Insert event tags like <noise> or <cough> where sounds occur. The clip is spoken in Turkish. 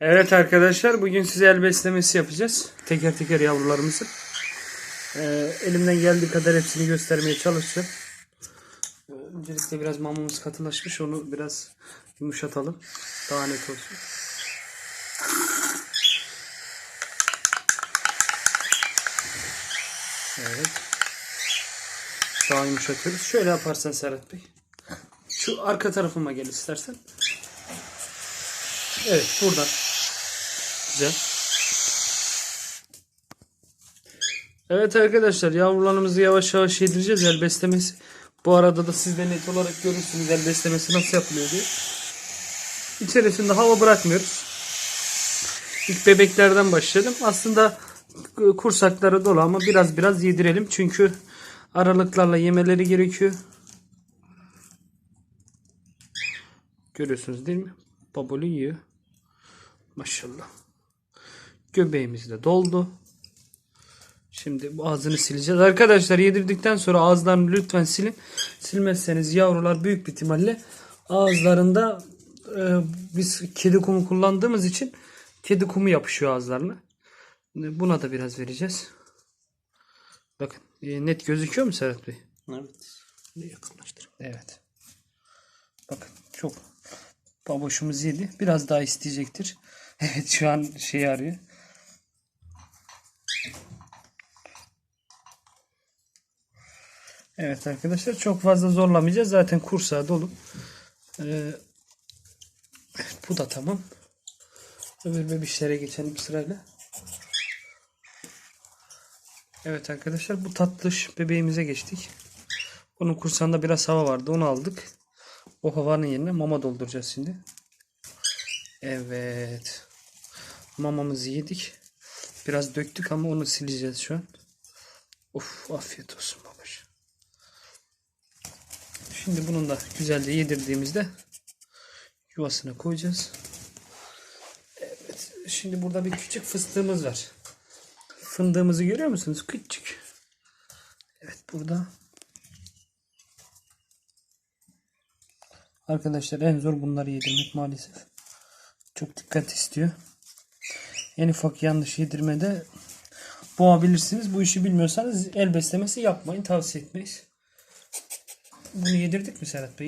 Evet arkadaşlar bugün size el beslemesi yapacağız. Teker teker yavrularımızı. Ee, elimden geldiği kadar hepsini göstermeye çalışacağım. Ee, Öncelikle biraz mamamız katılaşmış. Onu biraz yumuşatalım. Daha net olsun. Evet. Daha yumuşatıyoruz. Şöyle yaparsan Serhat Bey. Şu arka tarafıma gel istersen. Evet buradan. Güzel. Evet arkadaşlar yavrularımızı yavaş yavaş yedireceğiz el beslemesi. Bu arada da siz de net olarak görürsünüz el beslemesi nasıl yapılıyor diye. İçerisinde hava bırakmıyoruz. İlk bebeklerden başladım. Aslında kursakları dolu ama biraz biraz yedirelim. Çünkü aralıklarla yemeleri gerekiyor. Görüyorsunuz değil mi? Babulu yiyor. Maşallah. Göbeğimiz de doldu. Şimdi bu ağzını sileceğiz. Arkadaşlar yedirdikten sonra ağızlarını lütfen silin. Silmezseniz yavrular büyük bir ihtimalle ağızlarında e, biz kedi kumu kullandığımız için kedi kumu yapışıyor ağızlarına. Buna da biraz vereceğiz. Bakın e, net gözüküyor mu Serhat Bey? Evet. Yakınlaştır. Evet. Bakın çok baboşumuz yedi. Biraz daha isteyecektir. <laughs> Evet şu an şey arıyor. Evet arkadaşlar çok fazla zorlamayacağız. Zaten kursağı dolu. Ee, bu da tamam. Öbür bebişlere geçelim sırayla. Evet arkadaşlar bu tatlış bebeğimize geçtik. Onun kursağında biraz hava vardı. Onu aldık. O havanın yerine mama dolduracağız şimdi. Evet. Mamamızı yedik. Biraz döktük ama onu sileceğiz şu an. Of afiyet olsun. Şimdi bunun da güzelce yedirdiğimizde yuvasına koyacağız. Evet. Şimdi burada bir küçük fıstığımız var. Fındığımızı görüyor musunuz? Küçük. Evet burada. Arkadaşlar en zor bunları yedirmek maalesef. Çok dikkat istiyor. En ufak yanlış yedirmede boğabilirsiniz. Bu işi bilmiyorsanız el beslemesi yapmayın. Tavsiye etmeyiz. Bunu yedirdik mi Serhat Bey?